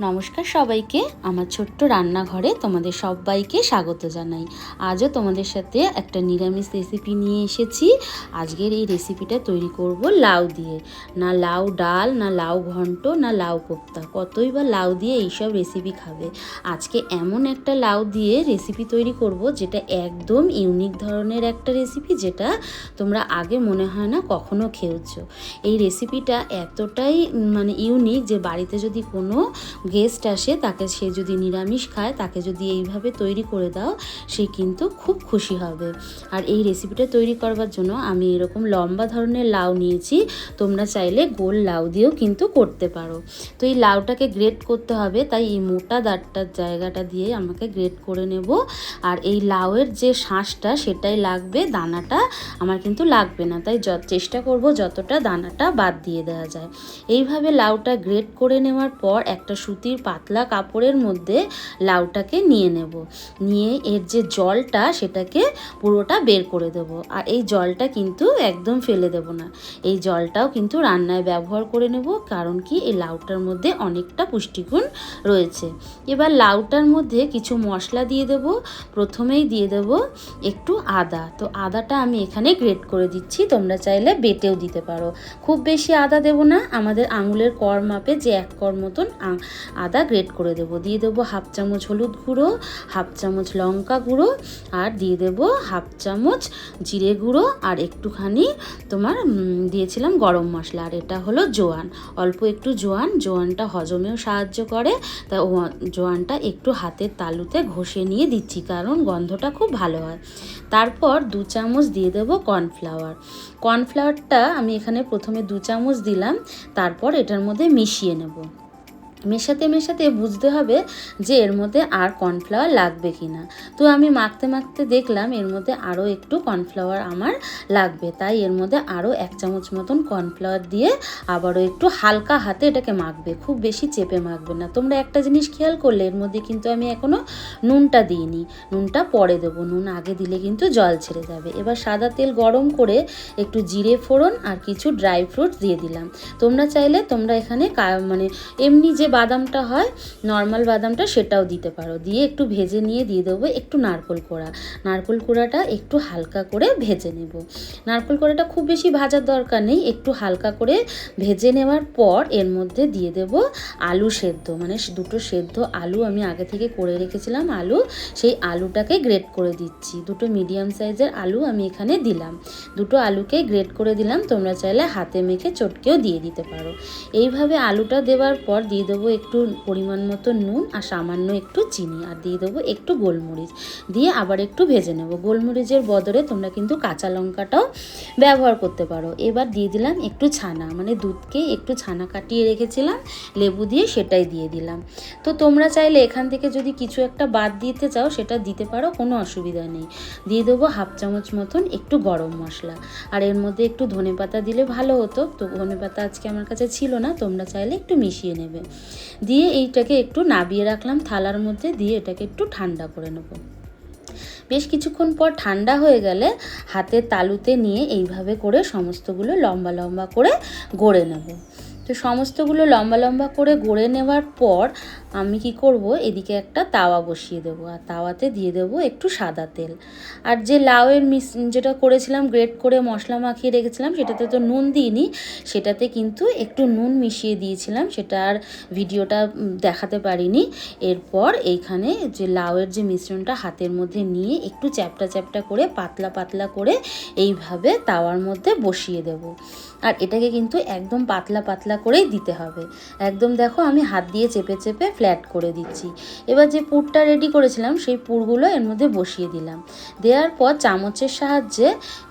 নমস্কার সবাইকে। আমার ছোট্ট রান্নাঘরে তোমাদের সবাইকে স্বাগত জানাই। আজও তোমাদের সাথে একটা নিরামিষ রেসিপি নিয়ে এসেছি। আজকের এই রেসিপিটা তৈরি করব লাউ দিয়ে। না লাউ ডাল, না লাউ ঘন্ট, না লাউ কোপ্তা। কতই বা লাউ দিয়ে এইসব রেসিপি খাবে। আজকে এমন একটা লাউ দিয়ে রেসিপি তৈরি করব যেটা একদম ইউনিক ধরনের একটা রেসিপি যেটা তোমরা আগে মনে হয় না কখনো খেয়েছো। এই রেসিপিটা এতটাই মানে ইউনিক যে বাড়িতে যদি কোনো গেস্ট আসে, তাকে সে যদি নিরামিষ খায়, তাকে যদি এইভাবে তৈরি করে দাও, সে কিন্তু খুব খুশি হবে। আর এই রেসিপিটা তৈরি করবার জন্য আমি এরকম লম্বা ধরনের লাউ নিয়েছি, তোমরা চাইলে গোল লাউ দিয়েও কিন্তু করতে পারো। তো এই লাউটাকে গ্রেট করতে হবে, তাই এই মোটা দাঁতটার জায়গাটা দিয়ে আমাকে গ্রেট করে নেব। আর এই লাউয়ের যে শাঁসটা, সেটাই লাগবে, দানাটা আমার কিন্তু লাগবে না। তাই চেষ্টা করব যতটা দানাটা বাদ দিয়ে দেওয়া যায়। এইভাবে লাউটা গ্রেট করে নেওয়ার পর একটা সুতির পাতলা কাপড়ের মধ্যে লাউটাকে নিয়ে নেব। নিয়ে এর যে জলটা, সেটাকে পুরোটা বের করে দেব। আর এই জলটা কিন্তু একদম ফেলে দেব না। এই জলটাও কিন্তু রান্নায় ব্যবহার করে নেব, কারণ কি এই লাউটার মধ্যে অনেকটা পুষ্টিগুণ রয়েছে। এবার লাউটার মধ্যে কিছু মশলা দিয়ে দেব। প্রথমেই দিয়ে দেব একটু আদা। তো আদাটা আমি এখানে গ্রেট করে দিচ্ছি, তোমরা চাইলে বেটেও দিতে পারো। খুব বেশি আদা দেব না। আমাদের আঙুলের কর মাপে যে এক কর মতন আদা গ্রেট করে দেব। দিয়ে দেবো হাফ চামচ হলুদ গুঁড়ো, হাফ চামচ লঙ্কা গুঁড়ো আর দিয়ে দেব হাফ চামচ জিরে গুঁড়ো আর একটুখানি তোমার দিয়েছিলাম গরম মশলা আর এটা হলো জোয়ান। অল্প একটু জোয়ান, জোয়ানটা হজমেও সাহায্য করে। তা জোয়ানটা একটু হাতের তালুতে ঘষে নিয়ে দিচ্ছি কারণ গন্ধটা খুব ভালো হয়। তারপর দু চামচ দিয়ে দেব কর্নফ্লাওয়ার। কর্নফ্লাওয়ারটা আমি এখানে প্রথমে দু চামচ দিলাম, তারপর এটার মধ্যে মিশিয়ে নেব। মেশাতে মেশাতে বুঝতে হবে যে এর মধ্যে আর কর্নফ্লাওয়ার লাগবে কি না তো আমি মাখতে মাখতে দেখলাম এর মধ্যে আরও একটু কর্নফ্লাওয়ার আমার লাগবে। তাই এর মধ্যে আরও এক চামচ মতন কর্নফ্লাওয়ার দিয়ে আবারও একটু হালকা হাতে এটাকে মাখবে। খুব বেশি চেপে মাখবে না। তোমরা একটা জিনিস খেয়াল করলে এর মধ্যে কিন্তু আমি এখনও নুনটা দিইনি। নুনটা পরে দেবো। নুন আগে দিলে কিন্তু জল ছেড়ে যাবে। এবার সাদা তেল গরম করে একটু জিরে ফোড়ন আর কিছু ড্রাই ফ্রুটস দিয়ে দিলাম। তোমরা চাইলে তোমরা এখানে মানে এমনি যে বাদামটা হয় নর্মাল বাদামটা সেটাও দিতে পারো। দিয়ে একটু ভেজে নিয়ে দিয়ে দেবো একটু নারকোল কোড়া। নারকোল কোড়াটা একটু হালকা করে ভেজে নেব। নারকোল কোড়াটা খুব বেশি ভাজার দরকার নেই, একটু হালকা করে ভেজে নেওয়ার পর এর মধ্যে দিয়ে দেব আলু সেদ্ধ। মানে দুটো সেদ্ধ আলু আমি আগে থেকে করে রেখেছিলাম আলু, সেই আলুটাকে গ্রেট করে দিচ্ছি। দুটো মিডিয়াম সাইজের আলু আমি এখানে দিলাম। দুটো আলুকে গ্রেট করে দিলাম, তোমরা চাইলে হাতে মেখে চটকেও দিয়ে দিতে পারো। এইভাবে আলুটা দেওয়ার পর দিয়ে দেবো একটু পরিমাণ মতো নুন আর সামান্য একটু চিনি আর দিয়ে দেবো একটু গোলমরিচ। দিয়ে আবার একটু ভেজে নেব। গোলমরিচের বদলে তোমরা কিন্তু কাঁচা লঙ্কাটাও ব্যবহার করতে পারো। এবার দিয়ে দিলাম একটু ছানা। মানে দুধকে একটু ছানা কাটিয়ে রেখেছিলাম, লেবু দিয়ে সেটাই দিয়ে দিলাম। তো তোমরা চাইলে এখান থেকে যদি কিছু একটা বাদ দিতে চাও, সেটা দিতে পারো, কোনো অসুবিধা নেই। দিয়ে দেবো হাফ চামচ মতন একটু গরম মশলা। আর এর মধ্যে একটু ধনে পাতা দিলে ভালো হতো। তো ধনে পাতা আজকে আমার কাছে ছিল না, তোমরা চাইলে একটু মিশিয়ে নেবে। দিয়ে এইটাকে একটু নাবিয়ে রাখলাম, থালার মধ্যে দিয়ে এটাকে একটু ঠান্ডা করে নেব। বেশ কিছুক্ষণ পর ঠান্ডা হয়ে গেলে হাতে তালুতে নিয়ে এইভাবে করে সমস্তগুলো লম্বা লম্বা করে গড়ে নেব। তো সমস্তগুলো লম্বা লম্বা করে গড়ে নেওয়ার পর আমি কি করব? এদিকে একটা তাওয়া বসিয়ে দেবো। আর তাওয়াতে দিয়ে দেবো একটু সাদা তেল। আর যে লাউয়ের মিস যেটা করেছিলাম, গ্রেট করে মশলা মাখিয়ে রেখেছিলাম, সেটাতে তো নুন দিইনি, সেটাতে কিন্তু একটু নুন মিশিয়ে দিয়েছিলাম, সেটা আর ভিডিওটা দেখাতে পারিনি। এরপর এইখানে যে লাউয়ের যে মিশ্রণটা হাতের মধ্যে নিয়ে একটু চ্যাপটা চ্যাপটা করে, পাতলা পাতলা করে এইভাবে তাওয়ার মধ্যে বসিয়ে দেব। আর এটাকে কিন্তু একদম পাতলা পাতলা করেই দিতে হবে। একদম দেখো আমি হাত দিয়ে চেপে চেপে ফ্ল্যাট করে দিচ্ছি। এবার যে পুরটা রেডি করেছিলাম, সেই পুরগুলো এর মধ্যে বসিয়ে দিলাম। দেওয়ার পর চামচের সাহায্যে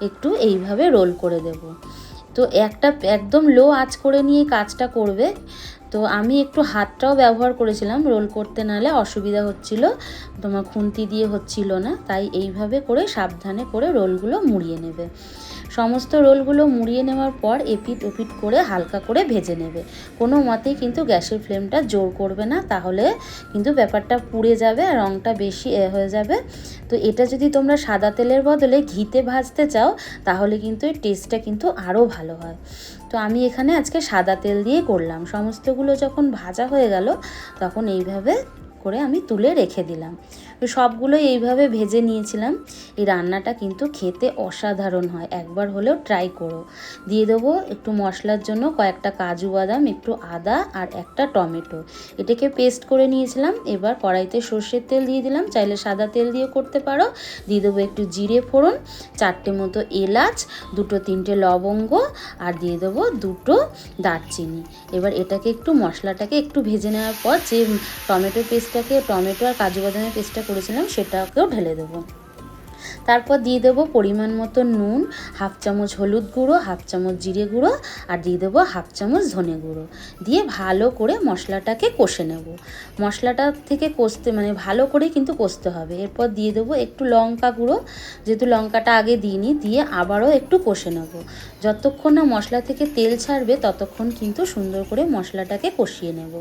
একটু এইভাবে রোল করে দেব। তো একটা একদম লো আঁচ করে নিয়ে কাজটা করবে। তো আমি একটু হাতটাও ব্যবহার করেছিলাম রোল করতে নালে অসুবিধা হচ্ছিল, তোমার খুন্তি দিয়ে হচ্ছিল না, তাই এইভাবে করে সাবধানে করে রোলগুলো মুড়িয়ে নেবে। সমস্ত রোলগুলো মুড়িয়ে নেওয়ার পর এপিট ওপিট করে হালকা করে ভেজে নেবে। কোনো মতেই কিন্তু গ্যাসের ফ্লেমটা জোর করবে না, তাহলে কিন্তু ব্যাপারটা পুড়ে যাবে আর রঙটা বেশি হয়ে যাবে। তো এটা যদি তোমরা সাদা তেলের বদলে ঘিতে ভাজতে চাও, তাহলে কিন্তু এর টেস্টটা কিন্তু আরও ভালো হয়। তো আমি এখানে আজকে সাদা তেল দিয়ে করলাম। সমস্তগুলো যখন ভাজা হয়ে গেল, তখন এইভাবে করে আমি তুলে রেখে দিলাম। তো সবগুলো এইভাবে ভেজে নিয়েছিলাম। এই রান্নাটা কিন্তু খেতে অসাধারণ হয়। একবার হলেও ট্রাই করো। দিয়ে দেবো একটু মশলার জন্য কয়েকটা কাজু বাদাম, একটু আদা আর একটা টমেটো। এটাকে পেস্ট করে নিয়েছিলাম। এবার কড়াইতে সর্ষের তেল দিয়ে দিলাম। চাইলে সাদা তেল দিয়ে করতে পারো। দিয়ে দেবো একটু জিরে ফোড়ন, চারটে মতো এলাচ, দুটো তিনটে লবঙ্গ আর দিয়ে দেবো দুটো দারচিনি। এবার এটাকে একটু মশলাটাকে একটু ভেজে নেওয়ার পর যে টমেটো পেস্টটাকে টমেটো আর কাজু বাদামের পেস্টটা করেছিলাম সেটাকেও ঢেলে দেবো। তারপর দিয়ে দেবো পরিমাণ মতো নুন, হাফ চামচ হলুদ গুঁড়ো, হাফ চামচ জিরে গুঁড়ো, আর দিয়ে দেবো হাফ চামচ ধনে গুঁড়ো। দিয়ে ভালো করে মশলাটাকে কষে নেব। মশলাটা থেকে কষতে মানে ভালো করে কিন্তু কষতে হবে। এরপর দিয়ে দেবো একটু লঙ্কা গুঁড়ো। যেহেতু লঙ্কাটা আগে দিইনি, দিয়ে আবারও একটু কষে নেব। যতক্ষণ না মশলা থেকে তেল ছাড়বে, ততক্ষণ কিন্তু সুন্দর করে মশলাটাকে কষিয়ে নেব।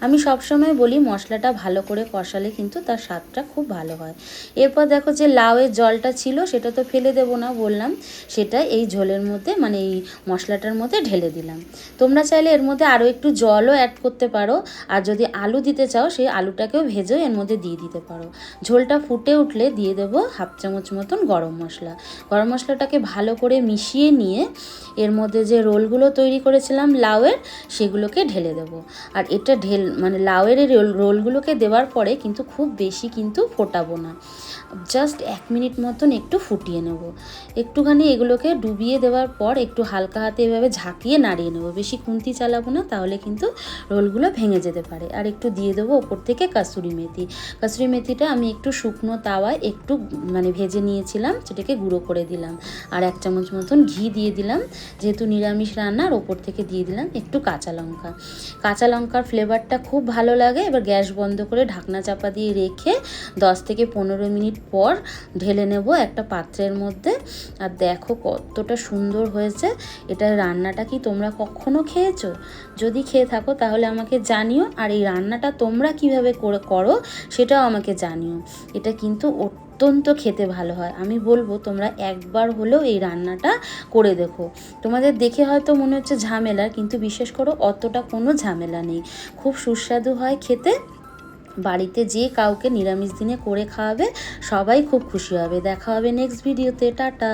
আমি সবসময় বলি, মশলাটা ভালো করে কষালে কিন্তু তার স্বাদটা খুব ভালো হয়। এরপর দেখো যে লাউয়ের জলটা ছিল সেটা তো ফেলে দেবো না বললাম। সেটা এই ঝোলের মধ্যে মানে এই মশলাটার মধ্যে ঢেলে দিলাম। তোমরা চাইলে এর মধ্যে আরও একটু জলও অ্যাড করতে পারো। আর যদি আলু দিতে চাও, সেই আলুটাকেও ভেজেও এর মধ্যে দিয়ে দিতে পারো। ঝোলটা ফুটে উঠলে দিয়ে দেবো হাফ চামচ মতন গরম মশলা। গরম মশলাটাকে ভালো করে মিশিয়ে নিয়ে এর মধ্যে যে রোলগুলো তৈরি করেছিলাম লাউয়ের, সেগুলোকে ঢেলে দেবো। আর এটা ঢেল মানে লাউয়ের রোল, রোলগুলোকে দেওয়ার পরে কিন্তু খুব বেশি কিন্তু ফোটাবো না। জাস্ট এক মিনিট মতন একটু ফুটিয়ে নেব। একটুখানি এগুলোকে ডুবিয়ে দেওয়ার পর একটু হালকা হাতে এভাবে ঝাঁকিয়ে নাড়িয়ে নেব। বেশি খুন্তি চালাবো না, তাহলে কিন্তু রোলগুলো ভেঙে যেতে পারে। আর একটু দিয়ে দেবো ওপর থেকে কাসুরি মেথি। কাসুরি মেথিটা আমি একটু শুকনো তাওয়ায় একটু মানে ভেজে নিয়েছিলাম, সেটাকে গুঁড়ো করে দিলাম। আর এক চামচ মতন ঘি দিয়ে দিলাম। যেহেতু নিরামিষ রান্নার, ওপর থেকে দিয়ে দিলাম একটু কাঁচা লঙ্কা। কাঁচা লঙ্কার ফ্লেভারটা খুব ভালো লাগে। এবার গ্যাস বন্ধ করে ঢাকনা চাপা দিয়ে রেখে দশ থেকে পনেরো মিনিট পর ঢেলে নেব একটা পাত্রের মধ্যে। আর দেখো কতটা সুন্দর হয়েছে। এটা রান্নাটা কি তোমরা কখনো খেয়েছো? যদি খেয়ে থাকো তাহলে আমাকে জানিও। আর এই রান্নাটা তোমরা কীভাবে করে করো সেটাও আমাকে জানিও। এটা কিন্তু অত্যন্ত খেতে ভালো হয়। আমি বলব তোমরা একবার হলেও এই রান্নাটা করে দেখো। তোমাদের দেখে হয়তো মনে হচ্ছে ঝামেলা কিন্তু বিশেষ করো অতটা কোনো ঝামেলা নেই। খুব সুস্বাদু হয় খেতে। বাড়িতে যে কাউকে নিরামিষ দিনে করে খাওয়াবে, সবাই খুব খুশি হবে। দেখা হবে নেক্সট ভিডিওতে টাটা।